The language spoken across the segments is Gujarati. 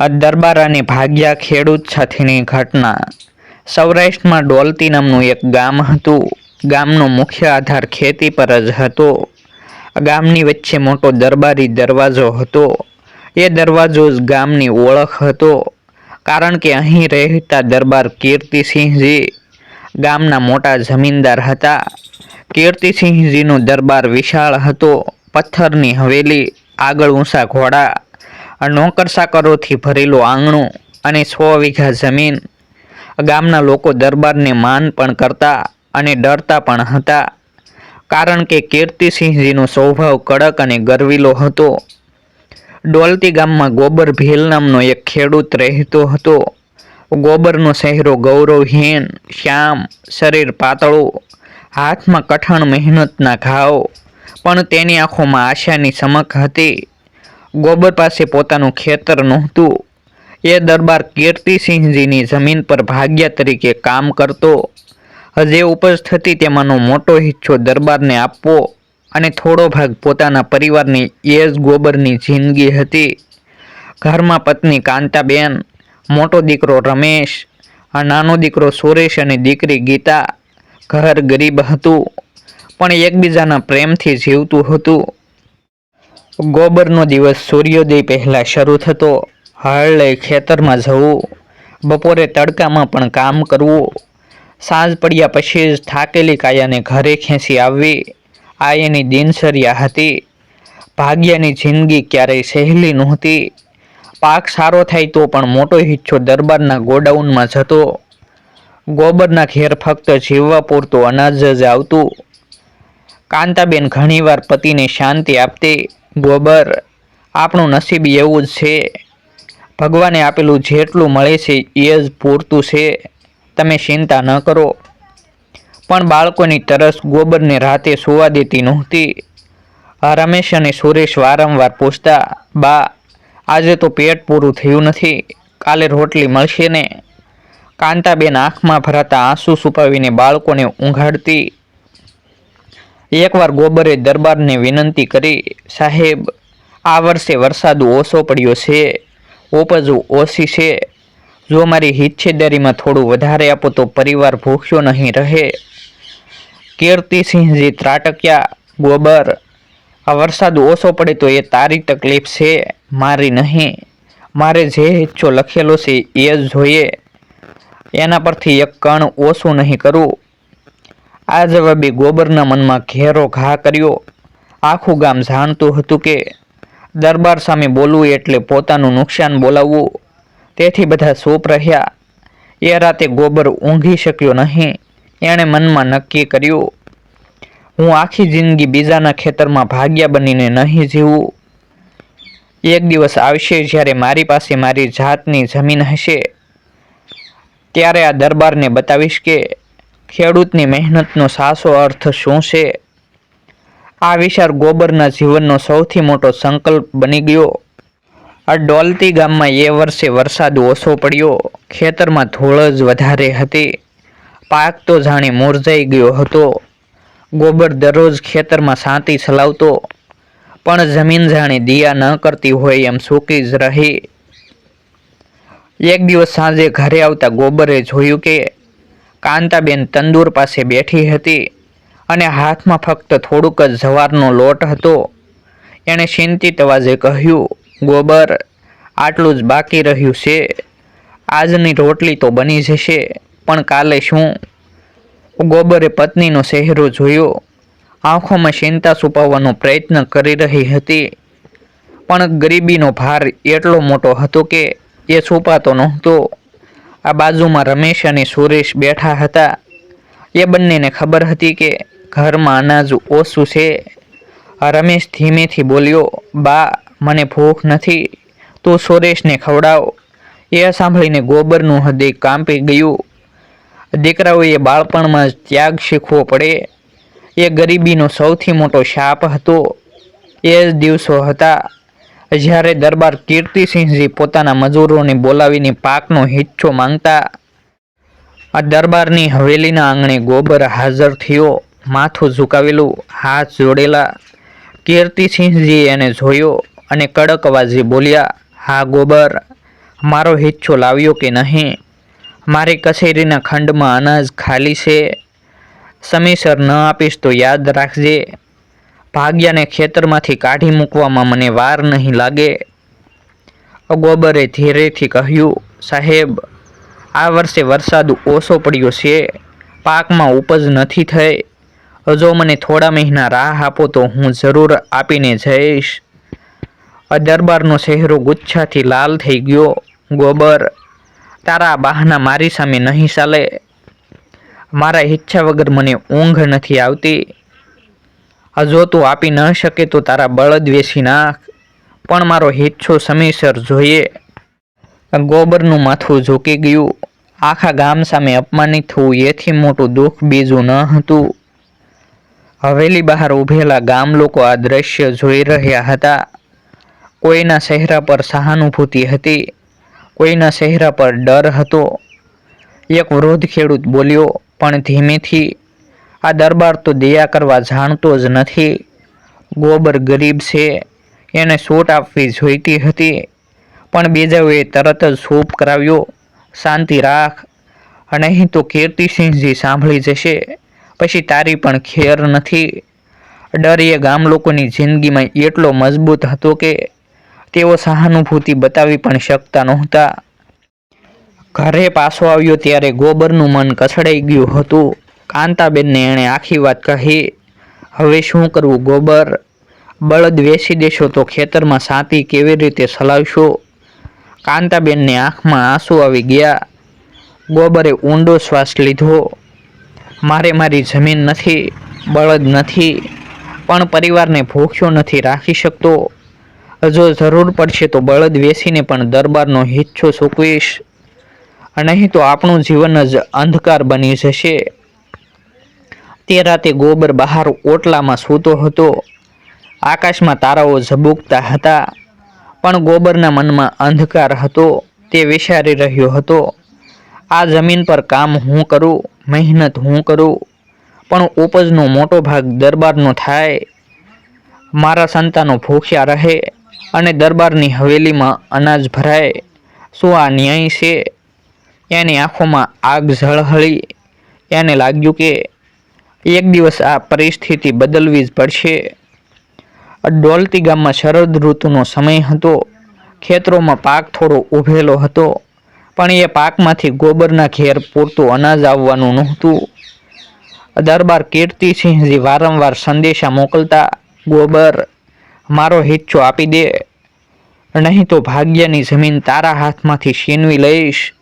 દરબાર અને ભાગ્યા ખેડૂત સાથેની ઘટના. સૌરાષ્ટ્રમાં ડોલતી નામનું એક ગામ હતું. ગામનો મુખ્ય આધાર ખેતી પર જ હતો. ગામની વચ્ચે મોટો દરબારી દરવાજો હતો. એ દરવાજો જ ગામની ઓળખ હતો. કારણ કે અહીં રહેતા દરબાર કીર્તિસિંહજી ગામના મોટા જમીનદાર હતા. કીર્તિસિંહજીનો દરબાર વિશાળ હતો. પથ્થરની હવેલી, આગળ ઊંચા ઘોડા નોકર ચાકરોથી ભરેલું આંગણું અને સો વીઘા જમીન. ગામના લોકો દરબારને માન પણ કરતા અને ડરતા પણ હતા. કારણ કે કીર્તિસિંહજીનો સ્વભાવ કડક અને ગરવીલો હતો. ડોલતી ગામમાં ગોબર ભીલ નામનો એક ખેડૂત રહેતો હતો. ગોબરનો ચહેરો ગૌરવહીન, શ્યામ, શરીર પાતળું, હાથમાં કઠણ મહેનતના ઘાવ, પણ તેની આંખોમાં આશાની ચમક હતી. ગોબર પાસે પોતાનું ખેતર નહોતું. એ દરબાર કીર્તિસિંહજીની જમીન પર ભાગ્યા તરીકે કામ કરતો. જે ઉપજ થતી તેમાંનો મોટો હિસ્સો દરબારને આપવો અને થોડો ભાગ પોતાના પરિવારની એ જ ગોબરની જિંદગી હતી. ઘરમાં પત્ની કાંતાબેન, મોટો દીકરો રમેશ નાનો દીકરો સુરેશ અને દીકરી ગીતા. ઘર ગરીબ હતું, પણ એકબીજાના પ્રેમથી જીવતું હતું. ગોબરનો દિવસ સૂર્યોદય પહેલાં શરૂ થતો હળ લઈ ખેતરમાં જવું, બપોરે તડકામાં પણ કામ કરવું, સાંજ પડ્યા પછી જ થાકેલી કાયાને ઘરે ખેંચી આવવી આ એની દિનચર્યા હતી, ભાગ્યાની જિંદગી ક્યારેય સહેલી નહોતી, પાક સારો થાય તો પણ મોટો હિચ્છો દરબારના ગોડાઉનમાં જતો, ગોબરના ઘેર ફક્ત જીવવા પૂરતું અનાજ જ આવતું, કાંતાબેન ઘણીવાર પતિને શાંતિ આપતી ગોબર આપણું નસીબ એવું જ છે. ભગવાને આપેલું જેટલું મળે છે એ જ પૂરતું છે. તમે ચિંતા ન કરો. પણ બાળકોની તરસ ગોબરને રાતે સુવા દેતી નહોતી. રમેશ અને સુરેશ વારંવાર પૂછતા, બા, આજે તો પેટ પૂરું થયું નથી. કાલે રોટલી મળશે ને? કાંતાબેન આંખમાં ભરાતા આંસુ છુપાવીને બાળકોને ઊંઘાડતી એકવાર ગોબરે દરબારને વિનંતી કરી, સાહેબ, આ વર્ષે વરસાદ ઓછો પડ્યો છે, ઉપજ ઓછી છે. જો મારી હિચ્છેદારીમાં થોડું વધારે આપો તો પરિવાર ભૂખ્યો નહીં રહે. કીર્તિસિંહજી ત્રાટક્યા, ગોબર, આ વરસાદ ઓછો પડે તો એ તારી તકલીફ છે, મારી નહીં. મારે જે હિચ્છો લખેલો છે એ જ જોઈએ. એના પરથી એક કણ ઓછું નહીં કરું. આ જવાબે ગોબરના મનમાં ઘેરો ઘા કર્યો. આખું ગામ જાણતું હતું કે દરબાર સામે બોલવું એટલે પોતાનું નુકસાન બોલાવવું. તેથી બધા ચૂપ રહ્યા. એ રાતે ગોબર ઊંઘી શક્યો નહીં. એણે મનમાં નક્કી કર્યું, હું આખી જિંદગી બીજાના ખેતરમાં ભાગ્યા બનીને નહીં જીવું. એક દિવસ આવશે જ્યારે મારી પાસે મારી જાતની જમીન હશે. ત્યારે આ દરબારને બતાવીશ કે ખેડૂતની મહેનતનો સાચો અર્થ શું છે? આ વિચાર ગોબરના જીવનનો સૌથી મોટો સંકલ્પ બની ગયો. આ ડોલતી ગામમાં એ વર્ષે વરસાદ ઓછો પડ્યો. ખેતરમાં ધૂળ જ વધારે હતી. પાક તો જાણે મુરઝાઈ ગયો હતો. ગોબર દરરોજ ખેતરમાં સાંતી ચલાવતો. પણ જમીન જાણે દિયા ન કરતી હોય એમ સૂકી જ રહી. એક દિવસ સાંજે ઘરે આવતા ગોબરે જોયું કે કાંતાબેન તંદૂર પાસે બેઠી હતી અને હાથમાં ફક્ત થોડુંક જ જવારનો લોટ હતો. એણે ચિંતિત અવાજે કહ્યું, ગોબર, આટલું જ બાકી રહ્યું છે. આજની રોટલી તો બની જશે, પણ કાલે શું? ગોબરે પત્નીનો ચહેરો જોયો. આંખોમાં ચિંતા છુપાવવાનો પ્રયત્ન કરી રહી હતી. પણ ગરીબીનો ભાર એટલો મોટો હતો કે એ છુપાતો નહોતો. આ બાજુમાં રમેશ અને સુરેશ બેઠા હતા. એ બંનેને ખબર હતી કે ઘરમાં અનાજ ઓછું છે. રમેશ ધીમેથી બોલ્યો, બા, મને ભૂખ નથી. તું સુરેશને ખવડાવ. એ સાંભળીને ગોબરનું હૃદય કાંપી ગયું. દીકરાઓએ બાળપણમાં જ ત્યાગ શીખવો પડે. એ ગરીબીનો સૌથી મોટો શાપ હતો. એ જ દિવસો હતા જ્યારે દરબાર કીર્તિસિંહજી પોતાના મજૂરોને બોલાવીને પાકનો હિચ્છો માંગતા, આ દરબારની હવેલીના આંગણે ગોબર હાજર થયો, માથું ઝુકાવેલું, હાથ જોડેલા. કીર્તિસિંહજીએ એને જોયો અને કડક અવાજે બોલ્યા, હા ગોબર, મારો હિચ્છો લાવ્યો કે નહીં? મારી કચેરીના ખંડમાં અનાજ ખાલી છે. સમયસર ન આપીશ તો યાદ રાખજે. ભાગ્યાને ખેતરમાંથી કાઢી મૂકવામાં મને વાર નહીં લાગે. ગોબરે ધીરેથી કહ્યું, સાહેબ, આ વર્ષે વરસાદ ઓછો પડ્યો છે. પાકમાં ઉપજ નથી થઈ. જો મને થોડા મહિના રાહ આપો તો હું જરૂર આપીને જઈશ. દરબારનો ચહેરો ગુચ્છાથી લાલ થઈ ગયો. ગોબર, તારા બહાના મારી સામે નહીં ચાલે. મારા ઈચ્છા વગર મને ઊંઘ નથી આવતી. જો તું આપી ન શકે તો તારા બળદ વેસી નાખ. પણ મારો હિચ્છો સમયસર જોઈએ. ગોબરનું માથું ઝૂકી ગયું. આખા ગામ સામે અપમાનિત થવું એથી મોટું દુઃખ બીજું ન હતું. હવેલી બહાર ઊભેલા ગામ લોકો આ દ્રશ્ય જોઈ રહ્યા હતા. કોઈના ચહેરા પર સહાનુભૂતિ હતી, કોઈના ચહેરા પર ડર હતો. એક વૃદ્ધ ખેડૂત બોલ્યો, પણ ધીમેથી આ દરબાર તો દયા કરવા જાણતો જ નથી. ગોબર ગરીબ છે, એને છૂટ આપવી જોઈતી હતી, પણ બીજાઓએ તરત જ સૂપ કરાવ્યો. શાંતિ રાખ નહીં તો કીર્તિસિંહજી સાંભળી જશે. પછી તારી પણ ખેર નથી. ડર એ ગામ લોકોની જિંદગીમાં એટલો મજબૂત હતો કે તેઓ સહાનુભૂતિ બતાવી પણ શકતા નહોતા. ઘરે પાછો આવ્યો ત્યારે ગોબરનું મન કસડાઈ ગયું હતું. કાંતાબેનને એણે આખી વાત કહી. હવે શું કરવું, ગોબર? બળદ વેચી દેશો તો ખેતરમાં સાતી કેવી રીતે ચલાવશો કાંતાબેનની આંખમાં આંસુ આવી ગયા. ગોબરે ઊંડો શ્વાસ લીધો. મારે મારી જમીન નથી, બળદ નથી, પણ પરિવારને ભૂખ્યો નથી રાખી શકતો. જો જરૂર પડશે તો બળદ વેસીને પણ દરબારનો હિચ્છો સૂકવીશ. નહીં તો આપણું જીવન જ અંધકાર બની જશે. તે રાતે ગોબર બહાર ઓટલામાં સૂતો હતો. આકાશમાં તારાઓ ઝબૂકતા હતા, પણ ગોબરના મનમાં અંધકાર હતો, તે વિચારી રહ્યો હતો, આ જમીન પર કામ હું કરું, મહેનત હું કરું, પણ ઉપજનો મોટો ભાગ દરબારનો થાય. મારા સંતાનો ભૂખ્યા રહે અને દરબારની હવેલીમાં અનાજ ભરાય. શું આ ન્યાય છે એની આંખોમાં આગ ઝળહળી. એને લાગ્યું કે એક દિવસ આ પરિસ્થિતિ બદલવી જ પડશે. ડોલતી ગામમાં શરદ ઋતુનો સમય હતો. ખેતરોમાં પાક થોડો ઉભેલો હતો, પણ એ પાકમાંથી ગોબરના ઘેર પૂરતું અનાજ આવવાનું નહોતું. દરબાર કીર્તિસિંહજી વારંવાર સંદેશા મોકલતા, ગોબર, મારો હિચ્છો આપી દે. નહીં તો ભાગ્યની જમીન તારા હાથમાંથી છીનવી લઈશ.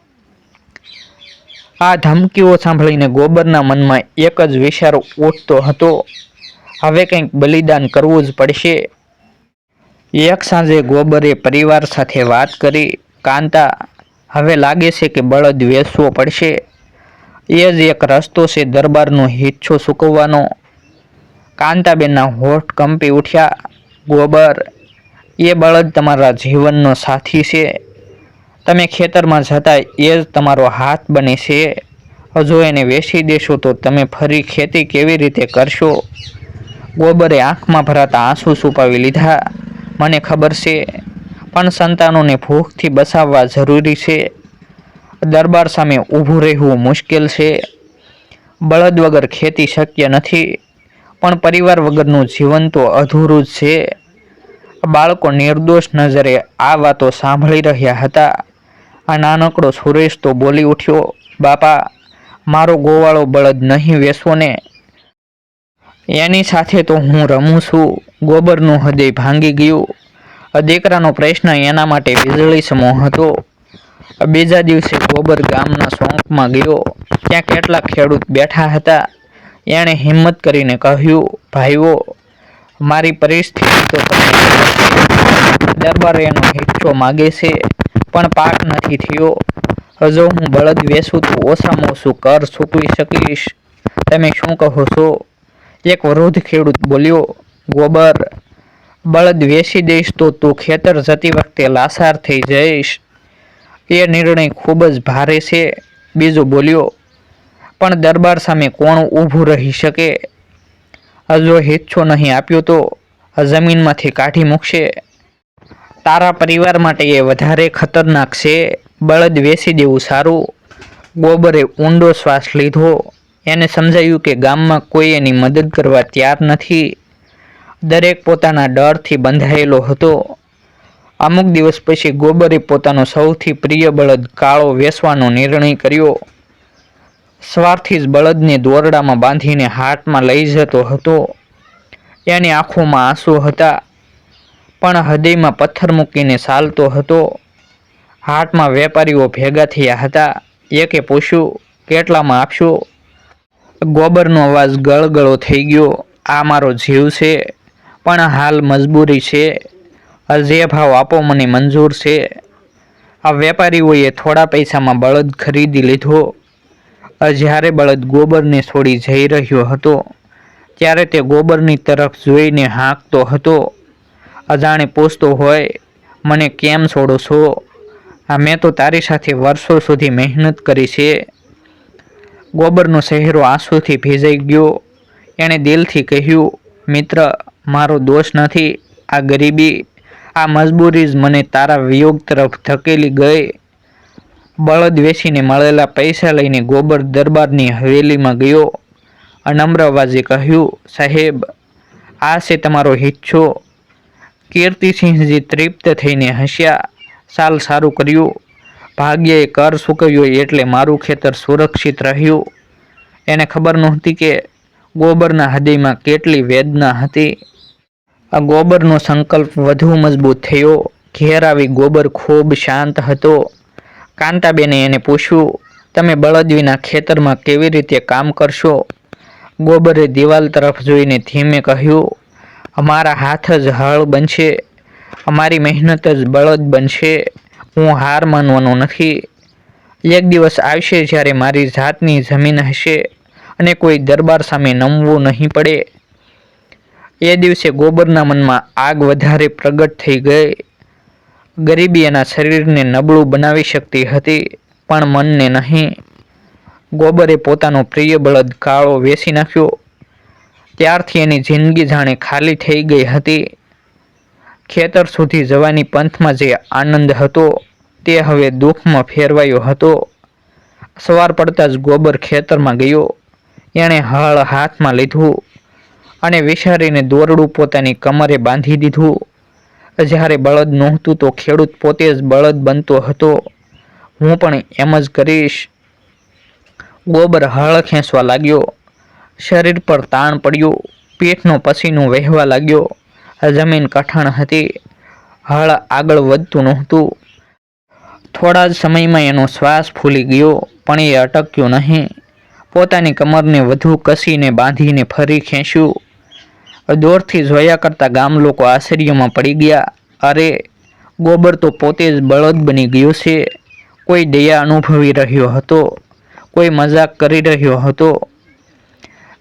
આ ધમકીઓ સાંભળીને ગોબરના મનમાં એક જ વિચાર ઉઠતો હતો. હવે કંઈક બલિદાન કરવું જ પડશે. એક સાંજે ગોબરે પરિવાર સાથે વાત કરી, કાંતા, હવે લાગે છે કે બળદ વેચવો પડશે. એ જ એક રસ્તો છે દરબારનો હિચ્છો સૂકવવાનો. કાંતાબેનના હોઠ કંપી ઉઠ્યા. ગોબર, એ બળદ તમારા જીવનનો સાથી છે. તમે ખેતરમાં જતા એ જ તમારો હાથ બને છે. જો એને વેચી દેશો તો તમે ફરી ખેતી કેવી રીતે કરશો? ગોબરે આંખમાં ભરાતા આંસુ છુપાવી લીધા. મને ખબર છે, પણ સંતાનોને ભૂખથી બચાવવા જરૂરી છે. દરબાર સામે ઊભું રહેવું મુશ્કેલ છે. બળદ વગર ખેતી શક્ય નથી, પણ પરિવાર વગરનું જીવન તો અધૂરું જ છે. બાળકો નિર્દોષ નજરે આ વાતો સાંભળી રહ્યા હતા. આ નાનકડો સુરેશ તો બોલી ઉઠ્યો, બાપા, મારો ગોવાળો બળદ નહીં વેસો ને. એની સાથે તો હું રમું છું. ગોબરનું હૃદય ભાંગી ગયું. આ દીકરાનો પ્રશ્ન એના માટે વીજળી સમો હતો બીજા દિવસે ગોબર ગામના સોંકમાં ગયો. ત્યાં કેટલાક ખેડૂત બેઠા હતા. એણે હિંમત કરીને કહ્યું, ભાઈઓ, મારી પરિસ્થિતિ તો દરબાર એનો હિસ્સો માગે છે. પણ પાક નથી થયો. હજો હું બળદ વેસું તો ઓછામાં ઓછું કર ચૂકવી શકીશ. તમે શું કહો છો? એક વૃદ્ધ ખેડૂત બોલ્યો, ગોબર, બળદ વેસી દઈશ તો તું ખેતર જતી વખતે લાસાર થઈ જઈશ. એ નિર્ણય ખૂબ જ ભારે છે. બીજો બોલ્યો, પણ દરબાર સામે કોણ ઊભું રહી શકે? હજુ હિચ્છો નહીં આપ્યો તો જમીનમાંથી કાઢી મૂકશે. તારા પરિવાર માટે એ વધારે ખતરનાક છે. બળદ વેચી દેવું સારું. ગોબરે ઊંડો શ્વાસ લીધો. એને સમજાયું કે ગામમાં કોઈ એની મદદ કરવા તૈયાર નથી. દરેક પોતાના ડરથી બંધાયેલો હતો. અમુક દિવસ પછી ગોબરે પોતાનો સૌથી પ્રિય બળદ કાળો વેસવાનો નિર્ણય કર્યો. સ્વાર્થી જ બળદને દોરડામાં બાંધીને હાટમાં લઈ જતો હતો. એની આંખોમાં આંસુ હતા. પણ હૃદયમાં પથ્થર મૂકીને ચાલતો હતો. હાટમાં વેપારીઓ ભેગા થયા હતા. એકે પૂછ્યું, કેટલામાં આપશો? ગોબરનો અવાજ ગળગળો થઈ ગયો. આ મારો જીવ છે, પણ હાલ મજબૂરી છે. જે ભાવ આપો મને મંજૂર છે. આ વેપારીઓએ થોડા પૈસામાં બળદ ખરીદી લીધો. જ્યારે બળદ ગોબરને છોડી જઈ રહ્યો હતો, ત્યારે તે ગોબરની તરફ જોઈને હાંકતો હતો. અજાણે પૂછતો હોય, મને કેમ છોડો છો? આ મેં તો તારી સાથે વર્ષો સુધી મહેનત કરી છે. ગોબરનો ચહેરો આંસુથી ભીજાઈ ગયો. એણે દિલથી કહ્યું, મિત્ર, મારો દોષ નથી. આ ગરીબી, આ મજબૂરી જ મને તારા વિયોગ તરફ ધકેલી ગઈ. બળદ વેચીને મળેલા પૈસા લઈને ગોબર દરબારની હવેલીમાં ગયો. અનમ્ર અવાજે કહ્યું, સાહેબ, આ છે તમારો હિચ્છો. કીર્તિસિંહજી તૃપ્ત થઈને હસ્યા, સાલ સારું કર્યું. ભાગ્યએ કર ચૂકવ્યો એટલે મારું ખેતર સુરક્ષિત રહ્યું. એને ખબર નહોતી કે ગોબરના હૃદયમાં કેટલી વેદના હતી. આ ગોબરનો સંકલ્પ વધુ મજબૂત થયો. ઘેર આવી ગોબર ખૂબ શાંત હતો. કાંતાબેને એને પૂછ્યું, તમે બળદ વિના ખેતરમાં કેવી રીતે કામ કરશો? ગોબરે દિવાલ તરફ જોઈને ધીમે કહ્યું અમારા હાથ જ હળ બનશે, અમારી મહેનત જ બળદ બનશે, હું હાર માનવાનો નથી. એક દિવસ આવશે જ્યારે મારી જાતની જમીન હશે અને કોઈ દરબાર સામે નમવું નહીં પડે. એ દિવસે ગોબરના મનમાં આગ વધારે પ્રગટ થઈ ગઈ. ગરીબી એના શરીરને નબળું બનાવી શકતી હતી, પણ મનને નહીં. ગોબરે પોતાનો પ્રિય બળદ કાળો વેસી નાખ્યો. ત્યારથી એની જિંદગી જાણે ખાલી થઈ ગઈ હતી. ખેતર સુધી જવાની પંથમાં જે આનંદ હતો, તે હવે દુઃખમાં ફેરવાયો હતો. સવાર પડતા જ ગોબર ખેતરમાં ગયો. એણે હળ હાથમાં લીધું અને વિચારીને દોરડું પોતાની કમરે બાંધી દીધું. જ્યારે બળદ નહોતું તો ખેડૂત પોતે જ બળદ બનતો હતો. હું પણ એમ જ કરીશ. ગોબર હળ ખેંચવા લાગ્યો. શરીર પર તાણ પડ્યું. પેટનો પસીનો વહેવા લાગ્યો. જમીન કઠણ હતી. હળ આગળ વધતું નહોતું. થોડા જ સમયમાં એનો શ્વાસ ફૂલી ગયો, પણ એ અટક્યો નહીં. પોતાની કમરને વધુ કસીને બાંધીને ફરી ખેંચ્યું. દોરથી જોયા કરતા ગામ લોકો આશ્ચર્યમાં પડી ગયા. અરે, ગોબર તો પોતે જ બળદ બની ગયો છે. કોઈ દયા અનુભવી રહ્યો હતો. કોઈ મજાક કરી રહ્યો હતો.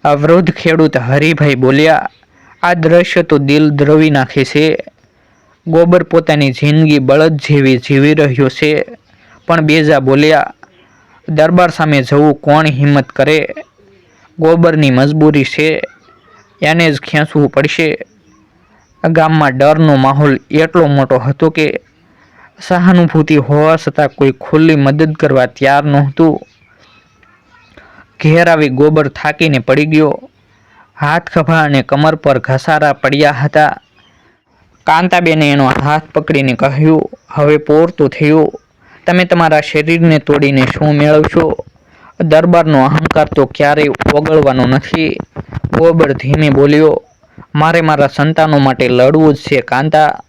વૃદ્ધ ખેડૂત હરિભાઈ બોલ્યા, આ દ્રશ્ય તો દિલ દ્રવી નાખે છે. ગોબર પોતાની જિંદગી બળદ જેવી જીવી રહ્યો છે. પણ બેજા બોલ્યા, દરબાર સામે જવું કોણ હિંમત કરે? ગોબરની મજબૂરી છે. એને જ ખેંચવું પડશે. ગામમાં ડરનો માહોલ એટલો મોટો હતો કે સહાનુભૂતિ હોવા છતાં કોઈ ખુલ્લી મદદ કરવા તૈયાર નહોતું. ઘેર આવી ગોબર થાકીને પડી ગયો. હાથ ખભા અને કમર પર ઘસારા પડ્યા હતા. કાંતાબેને એનો હાથ પકડીને કહ્યું, હવે પૂરતું થયું. તમે તમારા શરીરને તોડીને શું મેળવશો? દરબારનો અહંકાર તો ક્યારેય ઓગળવાનો નથી. ગોબર ધીમે બોલ્યો, મારે મારા સંતાનો માટે લડવું જ છે, કાંતા.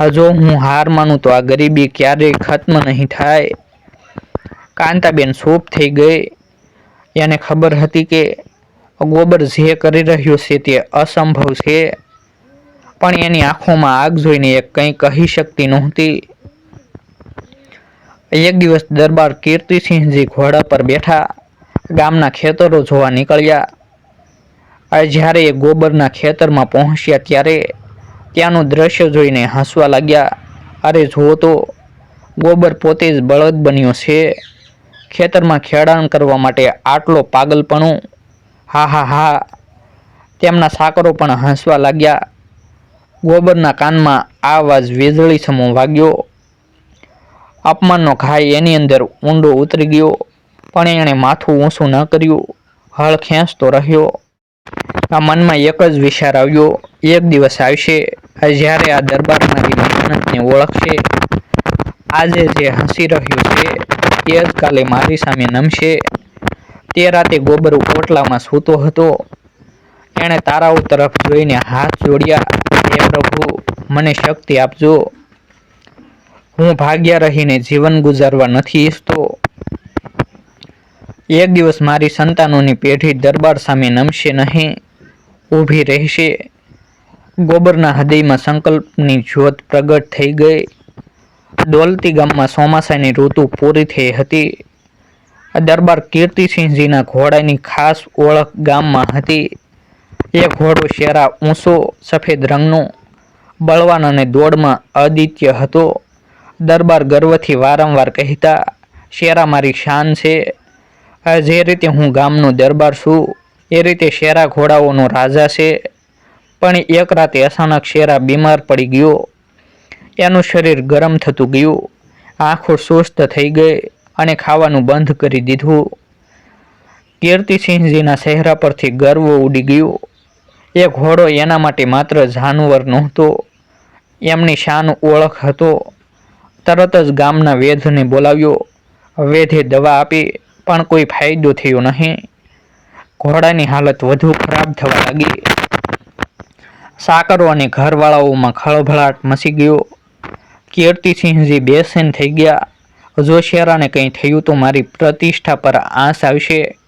હજો હું હાર માનું તો આ ગરીબી ક્યારેય ખત્મ નહીં થાય. કાંતાબેન સૂપ થઈ ગઈ. એને ખબર હતી કે ગોબર જે કરી રહ્યો છે તે અસંભવ છે. પણ એની આંખોમાં આગ જોઈને એ કંઈ કહી શકતી નહોતી. એક દિવસ દરબાર કીર્તિસિંહજી ઘોડા પર બેઠા ગામના ખેતરો જોવા નીકળ્યા. જ્યારે એ ગોબરના ખેતરમાં પહોંચ્યા ત્યારે ત્યાંનું દ્રશ્ય જોઈને હસવા લાગ્યા. અરે, જુઓ તો, ગોબર પોતે જ બળદ બન્યો છે. ખેતરમાં ખેડાણ કરવા માટે આટલો પાગલપણું. હા હા હા. તેમના સાકરો પણ હસવા લાગ્યા. ગોબરના કાનમાં આ અવાજ વીજળી સમો વાગ્યો. અપમાનનો ઘાય એની અંદર ઊંડો ઉતરી ગયો, પણ એણે માથું ઊંચું ન કર્યું. હળ ખેંચતો રહ્યો. આ મનમાં એક જ વિચાર આવ્યો, એક દિવસ આવશે જ્યારે આ દરબાર મારી મહેનતને ઓળખશે, આજે જે હસી રહ્યું છે એ કાલે મારી સામે નમશે. તે રાતે ગોબર ઓટલામાં સૂતો હતો. એણે તારાઓ તરફ જોઈને હાથ જોડ્યા, હે પ્રભુ, મને શક્તિ આપજો. હું ભાગ્યા રહીને જીવન ગુજારવા નથી ઈચ્છતો. એક દિવસ મારી સંતાનોની પેઢી દરબાર સામે નમશે નહીં, ઊભી રહેશે. ગોબરના હૃદયમાં સંકલ્પની જ્યોત પ્રગટ થઈ ગઈ. ડોલતી ગામમાં ચોમાસાની ઋતુ પૂરી થઈ હતી. દરબાર કીર્તિસિંહજીના ઘોડાની ખાસ ઓળખ ગામમાં હતી. એ ઘોડો શેરા ઊંચો, સફેદ રંગનો, બળવાન અને દોડમાં અદિત્ય હતો. દરબાર ગર્વથી વારંવાર કહેતા, શેરા મારી શાન છે. જે રીતે હું ગામનો દરબાર છું, એ રીતે શેરા ઘોડાઓનો રાજા છે. પણ એક રાતે અચાનક શેરા બીમાર પડી ગયો. એનું શરીર ગરમ થતું ગયું. આંખો સુસ્ત થઈ ગઈ અને ખાવાનું બંધ કરી દીધું. કીર્તિસિંહજીના ચહેરા પરથી ગર્વ ઉડી ગયું. એ ઘોડો એના માટે માત્ર જાનવર નહોતો, એમની શાન ઓળખ હતો. તરત જ ગામના વેધને બોલાવ્યો. વેધે દવા આપી, પણ કોઈ ફાયદો થયો નહીં. ઘોડાની હાલત વધુ ખરાબ થવા લાગી. સાકરો અને ઘરવાળાઓમાં ખળભળાટ મચી ગયો. કીર્તિસિંહજી બેસેન થઈ ગયા. જો શેરાને કંઈ થયું તો મારી પ્રતિષ્ઠા પર આંસ આવશે.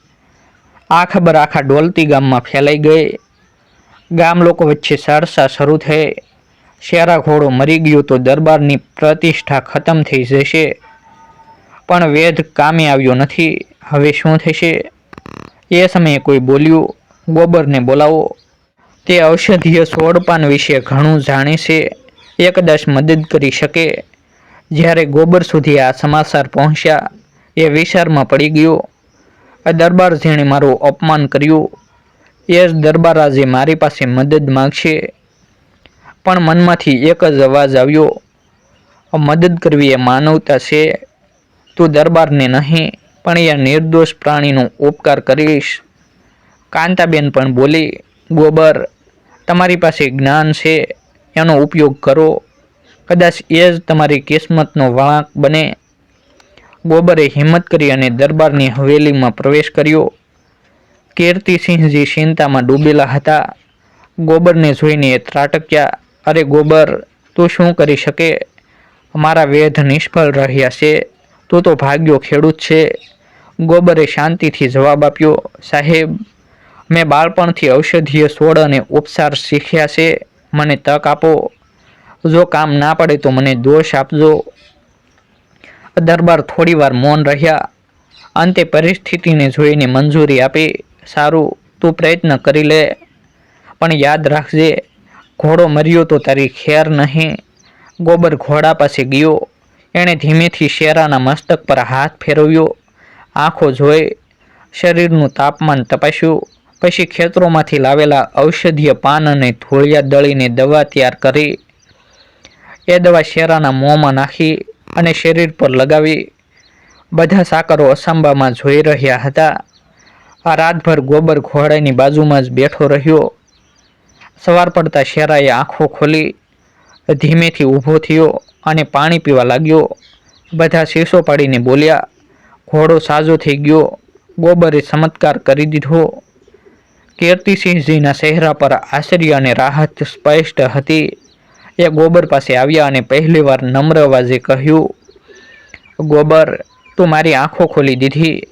આ ખબર આખા ડોલતી ગામમાં ફેલાઈ ગઈ. ગામ લોકો વચ્ચે સારસા શરૂ થઈ. શેરા ઘોડો મરી ગયો તો દરબારની પ્રતિષ્ઠા ખતમ થઈ જશે. પણ વેદ કામે આવ્યો નથી. હવે શું થશે? એ સમયે કોઈ બોલ્યું, ગોબરને બોલાવો. તે ઔષધીય સોડપાન વિશે ઘણું જાણે છે. એ કદાચ મદદ કરી શકે. જ્યારે ગોબર સુધી આ સમાચાર પહોંચ્યા, એ વિચારમાં પડી ગયો. આ દરબાર જેણે મારું અપમાન કર્યું, એ જ દરબાર આજે મારી પાસે મદદ માગશે. પણ મનમાંથી એક જ અવાજ આવ્યો મદદ કરવી એ માનવતા છે. તું દરબારને નહીં, પણ એ નિર્દોષ પ્રાણીનો ઉપકાર કરીશ. કાંતાબેન પણ બોલી, ગોબર, તમારી પાસે જ્ઞાન છે. એનો ઉપયોગ કરો. કદાચ એ જ તમારી કિસ્મતનો વળાંક બને. ગોબરે હિંમત કરી અને દરબારની હવેલીમાં પ્રવેશ કર્યો. કીર્તિસિંહજી ચિંતામાં ડૂબેલા હતા. ગોબરને જોઈને ત્રાટક્યા, અરે ગોબર, તું શું કરી શકે? મારા વેધ નિષ્ફળ રહ્યા છે. તું તો ભાગ્યો ખેડૂત છે. ગોબરે શાંતિથી જવાબ આપ્યો, સાહેબ, મેં બાળપણથી ઔષધીય સોળ અને ઉપચાર શીખ્યા છે. મને તક આપો. જો કામ ના પડે તો મને દોષ આપજો. દરબાર થોડીવાર મૌન રહ્યા. અંતે પરિસ્થિતિને જોઈને મંજૂરી આપી. સારું, તું પ્રયત્ન કરી લે. પણ યાદ રાખજે, ઘોડો મર્યો તો તારી ખેર નહીં. ગોબર ઘોડા પાસે ગયો. એણે ધીમેથી શેરાના મસ્તક પર હાથ ફેરવ્યો. આંખો જોઈ, શરીરનું તાપમાન તપાસ્યું. પછી ખેતરોમાંથી લાવેલા ઔષધીય પાન અને ધોળિયા દળીને દવા તૈયાર કરી એ દવા શેરાના મોંમાં નાખી અને શરીર પર લગાવી બધા સાકરો અસાંબામાં જોઈ રહ્યા હતા. આ રાતભર ગોબર ઘોડાની બાજુમાં જ બેઠો રહ્યો. સવાર પડતા શેરાએ આંખો ખોલી ધીમેથી ઊભો થયો અને પાણી પીવા લાગ્યો. બધા શીશો પાડીને બોલ્યા, ઘોડો સાજો થઈ ગયો. ગોબરે ચમત્કાર કરી દીધો. કીર્તિસિંહજીના ચહેરા પર આશ્ચર્ય અને રાહત સ્પષ્ટ હતી. એ ગોબર પાસે આવ્યા અને પહેલીવાર નમ્ર અવાજે કહ્યું, ગોબર, તું મારી આંખો ખોલી દીધી.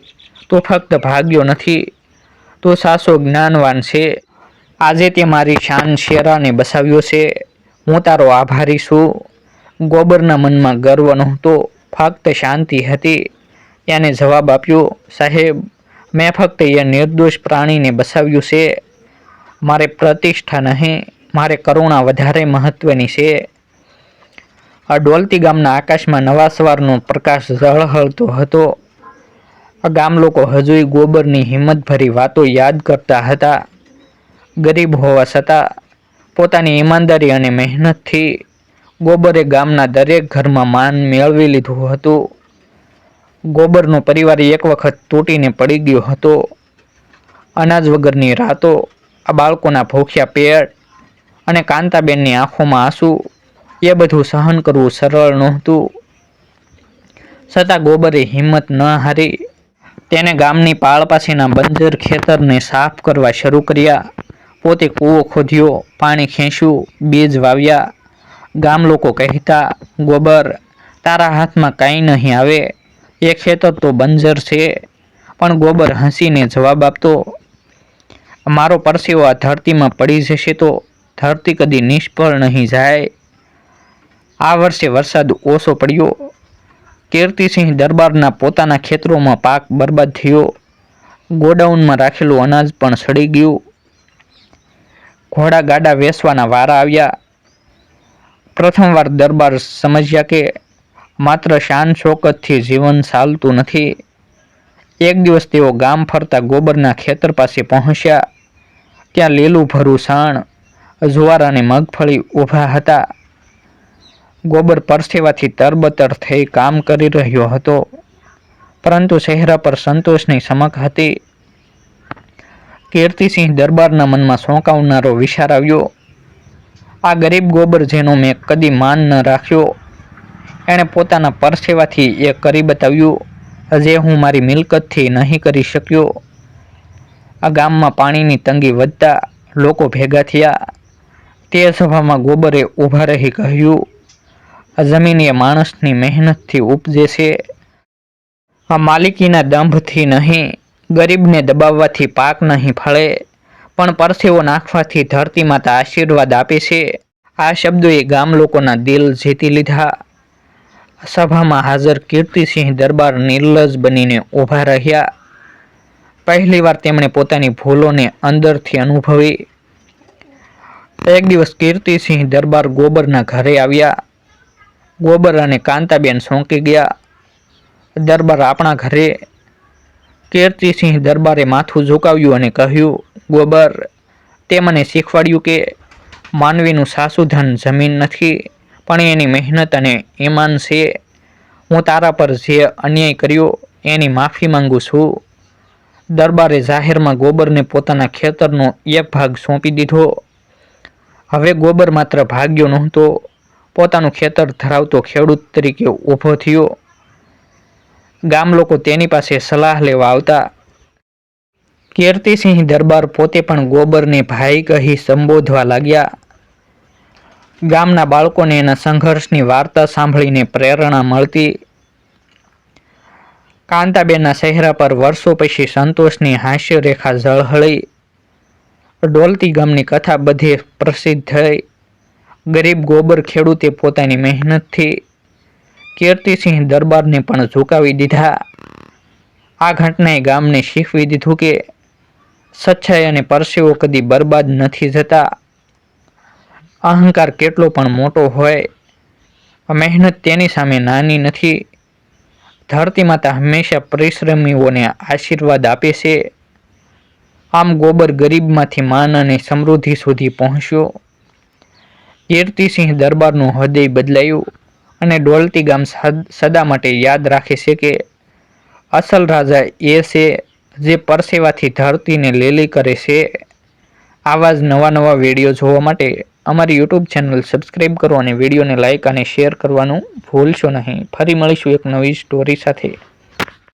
તું ફક્ત ભાગ્યો નથી. તું સાસો જ્ઞાનવાન છે. આજે તે મારી શાન શેરાને બસાવ્યો છે. હું તારો આભારી છું. ગોબરના મનમાં ગર્વ નહોતો. ફક્ત શાંતિ હતી. એને જવાબ આપ્યો, સાહેબ મેં ફક્ત એ નિર્દોષ પ્રાણીને બસાવ્યું છે. મારે પ્રતિષ્ઠા નહીં, મારે કરુણા વધારે મહત્વની છે. આ ડોલતી ગામના આકાશમાં નવા સવારનો પ્રકાશ ઝળહળતો હતો. આ ગામ લોકો હજુય ગોબરની હિંમતભરી વાતો યાદ કરતા હતા. ગરીબ હોવા છતાં પોતાની ઈમાનદારી અને મહેનતથી ગોબરે ગામના દરેક ઘરમાં માન મેળવી લીધું હતું. ગોબરનો પરિવાર એક વખત તૂટીને પડી ગયો હતો. અનાજ વગરની રાતો આ બાળકોના ભૂખ્યા પેટ અને કાંતાબેનની આંખોમાં આંસુ, એ બધું સહન કરવું સરળ નહોતું. છતાં ગોબરે હિંમત ન હારી, તેને ગામની પાળ પાસેના બંજર ખેતરને સાફ કરવા શરૂ કર્યા. પોતે કૂવો ખોદ્યો, પાણી ખેંચ્યું, બીજ વાવ્યા. ગામ લોકો કહેતા, ગોબર, તારા હાથમાં કાંઈ નહીં આવે. એ ખેતર તો બંજર છે. પણ ગોબર હસીને જવાબ આપતો, મારો પરસેવો આ ધરતીમાં પડી જશે તો ધરતી કદી નિષ્ફળ નહીં જાય. આ વર્ષે વરસાદ ઓછો પડ્યો. કીર્તિસિંહ દરબારના પોતાના ખેતરોમાં પાક બરબાદ થયો. ગોડાઉનમાં રાખેલું અનાજ પણ સડી ગયું. ઘોડા ગાડા વેસવાના વારા આવ્યા. પ્રથમવાર દરબાર સમજ્યા કે માત્ર શાન શોકતથી જીવન ચાલતું નથી. એક દિવસ તેઓ ગામ ફરતા ગોબરના ખેતર પાસે પહોંચ્યા. ત્યાં લીલું ભરું સાણ, જુવાર અને મગફળી ઊભા હતા. ગોબર પરસેવાથી તરબતર થઈ કામ કરી રહ્યો હતો, પરંતુ ચહેરા પર સંતોષની સમક હતી. કીર્તિસિંહ દરબારના મનમાં સોંકાવનારો વિચાર આવ્યો, આ ગરીબ ગોબર જેનો મેં કદી માન ન રાખ્યો. એણે પોતાના પરસેવાથી એ કરી બતાવ્યું જે હું મારી મિલકતથી નહીં કરી શક્યો. આ ગામમાં પાણીની તંગી વધતા લોકો ભેગા થયા. તે સભામાં ગોબરે ઊભા રહી કહ્યું, આ જમીન એ માણસની મહેનતથી ઉપજે છે આ માલિકીના દંભથી નહીં, ગરીબને દબાવવાથી પાક નહીં ફળે, પણ પરસેવો નાખવાથી ધરતી માતા આશીર્વાદ આપે છે. આ શબ્દોએ ગામ લોકોના દિલ જીતી લીધા. સભામાં હાજર કીર્તિસિંહ દરબાર નિર્લજ બનીને ઊભા રહ્યા. પહેલીવાર તેમણે પોતાની ભૂલોને અંદરથી અનુભવી. એક દિવસ કીર્તિસિંહ દરબાર ગોબરના ઘરે આવ્યા. ગોબર અને કાંતાબેન સોંકી ગયા. દરબાર આપણા ઘરે. કીર્તિસિંહ દરબારે માથું ઝુકાવ્યું અને કહ્યું, ગોબર, તે મને શીખવાડ્યું કે માનવીનું સાસુધન જમીન નથી. પણ એની મહેનત અને ઈમાન છે, હું તારા પર જે અન્યાય કર્યો, એની માફી માંગુ છું. દરબારે જાહેરમાં ગોબરને પોતાના ખેતરનો એક ભાગ સોંપી દીધો. હવે ગોબર માત્ર ભાગ્યો નહોતો, પોતાનું ખેતર ધરાવતો ખેડૂત તરીકે ઊભો થયો. ગામ લોકો તેની પાસે સલાહ લેવા આવતા. કીર્તિસિંહ દરબાર પોતે પણ ગોબરને ભાઈ કહી સંબોધવા લાગ્યા. ગામના બાળકોને એના સંઘર્ષની વાર્તા સાંભળીને પ્રેરણા મળતી. કાંતાબેનના ચહેરા પર વર્ષો પછી સંતોષની હાસ્યરેખા ઝળહળી. ડોલતી ગામની કથા બધે પ્રસિદ્ધ થઈ. ગરીબ ગોબર ખેડૂતે પોતાની મહેનતથી કીર્તિસિંહ દરબારને પણ ઝુકાવી દીધા. આ ઘટનાએ ગામને શીખવી દીધું કે, સચ્ચાઈ અને પરસેવો કદી બરબાદ નથી જતા અહંકાર કેટલો પણ મોટો હોય, મહેનત તેની સામે નાની નથી. ધરતી માતા હંમેશા પરિશ્રમીઓને આશીર્વાદ આપે છે. આમ ગોબર ગરીબમાંથી માન અને સમૃદ્ધિ સુધી પહોંચ્યો. કીર્તિસિંહ દરબારનું હૃદય બદલાયું અને ડોલતી ગામ સદા માટે યાદ રાખે છે કે અસલ રાજા એ છે જે પરસેવાથી ધરતીને લીલી કરે છે. આવા જ નવા નવા વીડિયો જોવા માટે અમારી યુટ્યુબ ચેનલ સબસ્ક્રાઈબ કરો અને વિડીયોને લાઇક અને શેર કરવાનું ભૂલશો નહીં. ફરી મળીશું એક નવી સ્ટોરી સાથે.